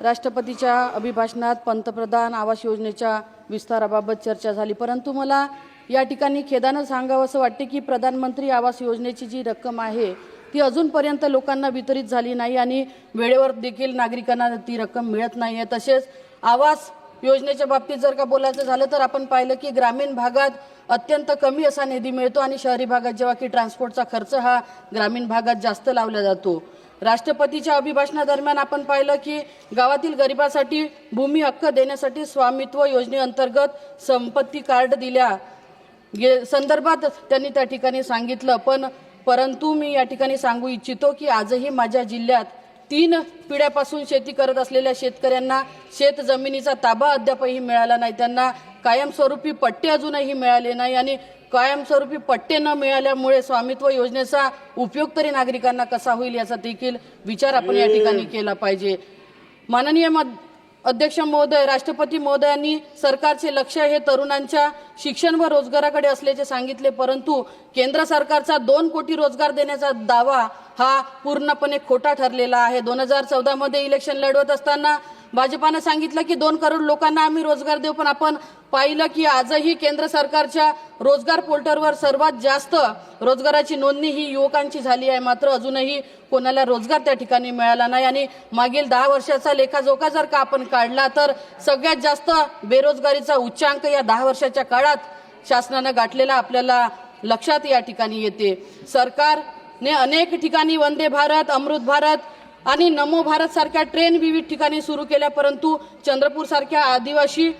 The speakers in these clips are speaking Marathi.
राष्ट्रपतीच्या अभिभाषणात पंतप्रधान आवास योजनेच्या विस्ताराबाबत चर्चा झाली. परंतु मला या ठिकाणी खेदानं सांगावं असं वाटते की प्रधानमंत्री आवास योजनेची जी रक्कम आहे ती अजूनपर्यंत लोकांना वितरित झाली नाही आणि वेळेवर देखील नागरिकांना ती रक्कम मिळत नाही आहे तसेच आवास योजनेच्या बाबतीत जर का बोलायचं झालं तर आपण पाहिलं की ग्रामीण भागात अत्यंत कमी असा निधी मिळतो आणि शहरी भागात जेव्हा की ट्रान्सपोर्टचा खर्च हा ग्रामीण भागात जास्त लावला जातो. राष्ट्रपतीच्या अभिभाषणादरम्यान आपण पाहिलं की गावातील गरिबासाठी भूमी हक्क देण्यासाठी स्वामित्व योजनेअंतर्गत संपत्ती कार्ड दिल्या गे संदर्भात त्यांनी त्या ठिकाणी सांगितलं. पण परंतु मी या ठिकाणी सांगू इच्छितो की आजही माझ्या जिल्ह्यात तीन पिढ्यापासून शेती करत असलेल्या शेतकऱ्यांना शेत जमिनीचा ताबा अद्यापही मिळाला नाही. त्यांना कायमस्वरूपी पट्टे अजूनही मिळाले नाही आणि कायमस्वरूपी पट्टे न मिळाल्यामुळे स्वामित्व योजनेचा उपयोग तरी नागरिकांना कसा होईल याचा देखील विचार आपण या ठिकाणी केला पाहिजे. माननीय अध्यक्ष महोदय राष्ट्रपती महोदयांनी सरकारचे लक्ष हे तरुणांच्या शिक्षण व रोजगाराकडे असल्याचे सांगितले परंतु केंद्र सरकारचा दोन कोटी रोजगार देण्याचा दावा हा पूर्णपणे खोटा ठरलेला आहे. दोन हजार चौदा मध्ये इलेक्शन लढवत असताना भाजपानं सांगितलं की दोन करोड लोकांना आम्ही रोजगार देऊ पण आपण पाहिलं की आजही केंद्र सरकारच्या रोजगार पोर्टलवर सर्वात जास्त रोजगाराची नोंदणी ही युवकांची झाली आहे. मात्र अजूनही कोणाला रोजगार त्या ठिकाणी मिळाला नाही. आणि मागील दहा वर्षाचा लेखाजोखा जर का आपण काढला तर सगळ्यात जास्त बेरोजगारीचा उच्चांक या दहा वर्षाच्या काळात शासनानं गाठलेला आपल्याला लक्षात या ठिकाणी येते. सरकारने अनेक ठिकाणी वंदे भारत अमृत भारत आणि नमो भारत सारख्या ट्रेन विविध ठिकाणी सुरू केल्या परंतु चंद्रपूर सारख्या आदिवासी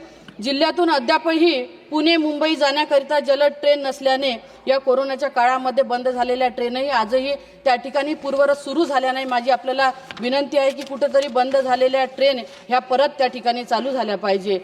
जिल्ह्यातून अद्यापही पुणे मुंबई जाण्याकरिता जलद ट्रेन नसल्याने या कोरोनाच्या काळामध्ये बंद झालेल्या ट्रेनही आजही त्या ठिकाणी पूर्वरत सुरू झाल्या नाही माझी आपल्याला विनंती आहे की कुठेतरी बंद झालेल्या ट्रेन ह्या परत त्या ठिकाणी चालू झाल्या पाहिजे.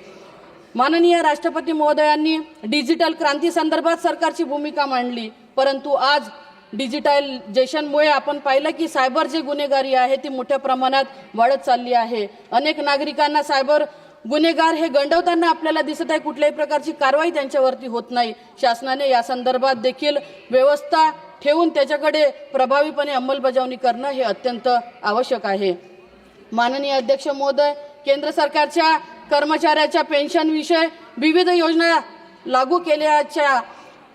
माननीय राष्ट्रपती महोदयांनी डिजिटल क्रांती संदर्भात सरकारची भूमिका मांडली. परंतु आज डिजिटलायझेशनमुळे आपण पाहिलं की सायबर जे गुन्हेगारी आहे ती मोठ्या प्रमाणात वाढत चालली आहे. अनेक नागरिकांना सायबर गुन्हेगार हे गंडवताना आपल्याला दिसत आहे कुठल्याही प्रकारची कारवाई त्यांच्यावरती होत नाही. शासनाने या संदर्भात देखील व्यवस्था ठेवून त्याच्याकडे प्रभावीपणे अंमलबजावणी करणं हे अत्यंत आवश्यक आहे. माननीय अध्यक्ष महोदय केंद्र सरकारच्या कर्मचाऱ्याच्या पेन्शन विषय विविध योजना लागू केल्याच्या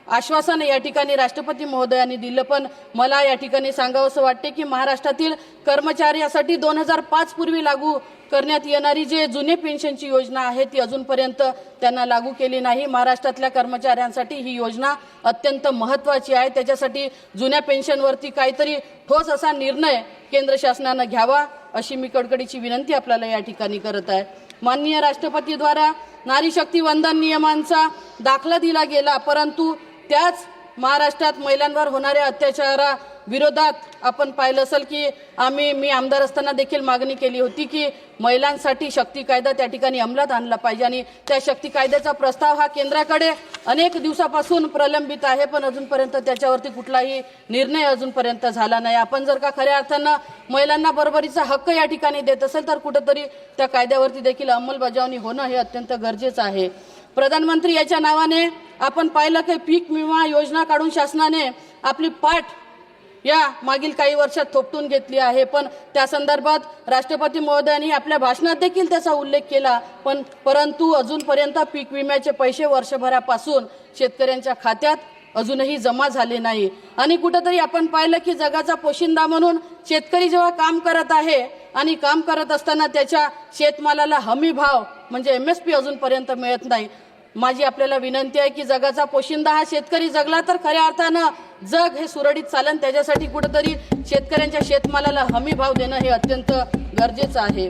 आश्वासन या ठिकाणी राष्ट्रपती महोदयांनी दिलं. पण मला या ठिकाणी सांगावंसं वाटते की महाराष्ट्रातील कर्मचाऱ्यासाठी दोन हजार पाच पूर्वी लागू करण्यात येणारी जे जुने पेन्शनची योजना आहे ती अजूनपर्यंत त्यांना लागू केली नाही. महाराष्ट्रातल्या कर्मचाऱ्यांसाठी ही योजना अत्यंत महत्वाची आहे. त्याच्यासाठी जुन्या पेन्शनवरती काहीतरी ठोस असा निर्णय केंद्र शासनानं घ्यावा अशी मी कडकडीची विनंती आपल्याला या ठिकाणी करत आहे. माननीय राष्ट्रपतीद्वारा नारी शक्ती वंदन नियमांचा दाखला दिला गेला परंतु त्याच महाराष्ट्रात महिलांवर होणाऱ्या अत्याचारा विरोधात आपण पाहिलं असेल की आम्ही मी आमदार असताना देखील मागणी केली होती की महिलांसाठी शक्ती कायदा त्या ठिकाणी अंमलात आणला पाहिजे आणि त्या शक्ती कायद्याचा प्रस्ताव हा केंद्राकडे अनेक दिवसापासून प्रलंबित आहे पण अजूनपर्यंत त्याच्यावरती कुठलाही निर्णय अजूनपर्यंत झाला नाही. आपण जर का खऱ्या अर्थानं महिलांना बरोबरीचा हक्क या ठिकाणी देत असेल तर कुठंतरी त्या कायद्यावरती देखील अंमलबजावणी होणं हे अत्यंत गरजेचं आहे. प्रधानमंत्री याच्या नावाने आपण पाहिलं की पीक विमा योजना काढून शासनाने आपली पाठ या मागील काही वर्षात थोपटून घेतली आहे. पण त्या संदर्भात राष्ट्रपती महोदयांनी आपल्या भाषणात देखील त्याचा उल्लेख केला. पण परंतु अजूनपर्यंत पीक विम्याचे पैसे वर्षभरापासून शेतकऱ्यांच्या खात्यात अजूनही जमा झाले नाही. आणि कुठंतरी आपण पाहिलं की जगाचा पोशिंदा म्हणून शेतकरी जेव्हा काम करत आहे आणि काम करत असताना त्याच्या शेतमालाला हमी भाव म्हणजे एम एस पी अजूनपर्यंत मिळत नाही. माझी आपल्याला विनंती आहे की जगाचा पोशिंदा हा शेतकरी जगला तर खऱ्या अर्थानं जग हे सुरळीत चालन. त्याच्यासाठी कुठंतरी शेतकऱ्यांच्या शेतमालाला हमी भाव देणं हे अत्यंत गरजेचं आहे.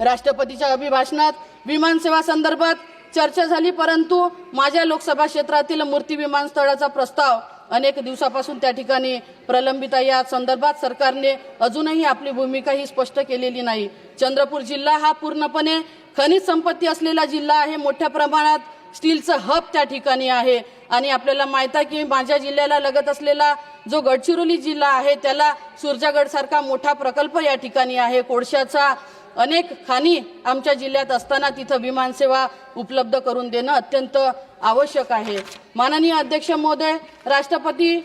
राष्ट्रपतीच्या अभिभाषणात विमानसेवा संदर्भात चर्चा झाली परंतु माझ्या लोकसभा क्षेत्रातील मूर्ती विमानस्थळाचा प्रस्ताव अनेक दिवसापासून त्या ठिकाणी प्रलंबित आहे. या संदर्भात सरकारने अजूनही आपली भूमिका ही स्पष्ट केलेली नाही. चंद्रपूर जिल्हा हा पूर्णपणे खनिज संपत्ती असलेला जिल्हा आहे मोठ्या प्रमाणात स्टीलचं हब त्या ठिकाणी आहे. आणि आपल्याला माहीत आहे की माझ्या जिल्ह्याला लगत असलेला जो गडचिरोली जिल्हा आहे त्याला सुरजागडसारखा मोठा प्रकल्प या ठिकाणी आहे. कोळशाचा अनेक खाणी आमच्या जिल्ह्यात असताना तिथं विमानसेवा उपलब्ध करून देणं अत्यंत आवश्यक आहे. माननीय अध्यक्ष महोदय राष्ट्रपती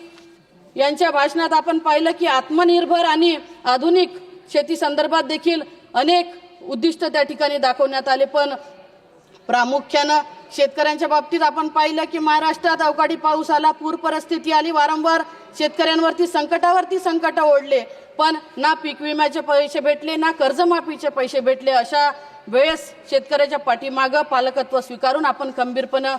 यांच्या भाषणात आपण पाहिलं की आत्मनिर्भर आणि आधुनिक शेती संदर्भात देखील अनेक उद्दिष्ट त्या ठिकाणी दाखवण्यात आले पण प्रामुख्यानं शेतकऱ्यांच्या बाबतीत आपण पाहिलं की महाराष्ट्रात अवकाळी पाऊस आला पूर परिस्थिती आली वारंवार शेतकऱ्यांवरती संकटावरती संकट ओढले पण ना पीक विम्याचे पैसे भेटले ना कर्जमाफीचे पैसे भेटले अशा वेळेस शेतकऱ्याच्या पाठीमागं पालकत्व स्वीकारून आपण खंबीरपणं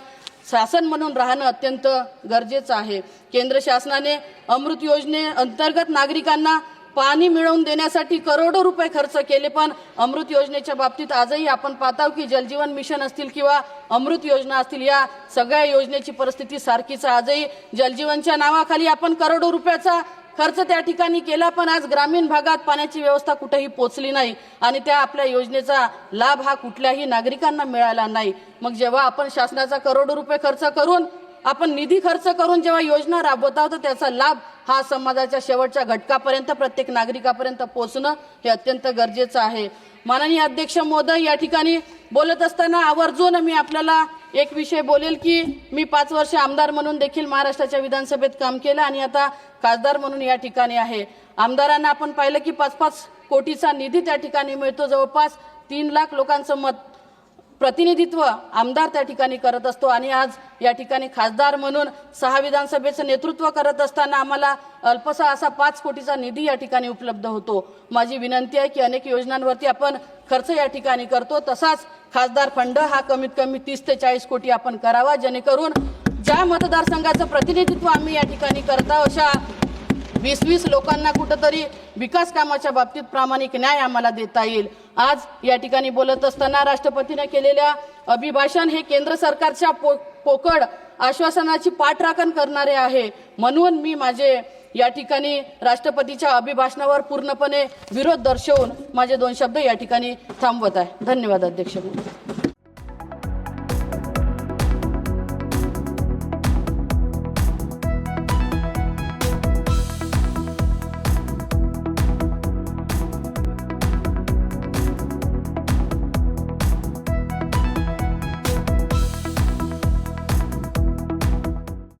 शासन म्हणून राहणं अत्यंत गरजेचं आहे. केंद्र शासनाने अमृत योजने अंतर्गत नागरिकांना पाणी मिळवून देण्यासाठी करोडो रुपये खर्च केले पण अमृत योजनेच्या बाबतीत आजही आपण पाहतो की जलजीवन मिशन असतील किंवा अमृत योजना असतील या सगळ्या योजनेची परिस्थिती सारखीच आजही जलजीवनच्या नावाखाली आपण करोडो रुपयाचा खर्च त्या ठिकाणी केला पण आज ग्रामीण भागात पाण्याची व्यवस्था कुठेही पोचली नाही आणि त्या आपल्या योजनेचा लाभ हा कुठल्याही नागरिकांना मिळाला नाही. मग जेव्हा आपण शासनाचा करोडो रुपये खर्च करून आपण निधी खर्च करून जेव्हा योजना राबवत आहोत त्याचा लाभ हा समाजाच्या शेवटच्या घटकापर्यंत प्रत्येक नागरिकापर्यंत पोहोचणं हे अत्यंत गरजेचं आहे. माननीय अध्यक्ष महोदय या ठिकाणी बोलत असताना आवर्जून मी आपल्याला एक विषय बोलेल की मी पाच वर्ष आमदार म्हणून देखील महाराष्ट्राच्या विधानसभेत काम केलं आणि आता खासदार म्हणून या ठिकाणी आहे. आमदारांना आपण पाहिलं की पाच पाच कोटीचा निधी त्या ठिकाणी मिळतो. जवळपास तीन लाख लोकांचं मत प्रतिनिधित्व आमदार त्या ठिकाणी करत असतो आणि आज या ठिकाणी खासदार म्हणून सहा विधानसभेचं नेतृत्व करत असताना आम्हाला अल्पसा असा पाच कोटीचा निधी या ठिकाणी उपलब्ध होतो. माझी विनंती आहे की अनेक योजनांवरती आपण खर्च या ठिकाणी करतो. तसाच खासदार फंड हा कमीत कमी तीस ते चाळीस कोटी आपण करावा जेणेकरून ज्या मतदारसंघाचं प्रतिनिधित्व आम्ही या ठिकाणी करता अशा वीस वीस लोकांना कुठंतरी विकास कामाच्या बाबतीत प्रामाणिक न्याय आम्हाला देता येईल. आज या ठिकाणी बोलत असताना राष्ट्रपतीने केलेल्या अभिभाषण हे केंद्र सरकारच्या पो पोकड आश्वासनाची पाठराखण करणारे आहे. म्हणून मी माझे या ठिकाणी राष्ट्रपतीच्या अभिभाषणावर पूर्णपणे विरोध दर्शवून माझे दोन शब्द या ठिकाणी थांबवत आहे. धन्यवाद अध्यक्ष.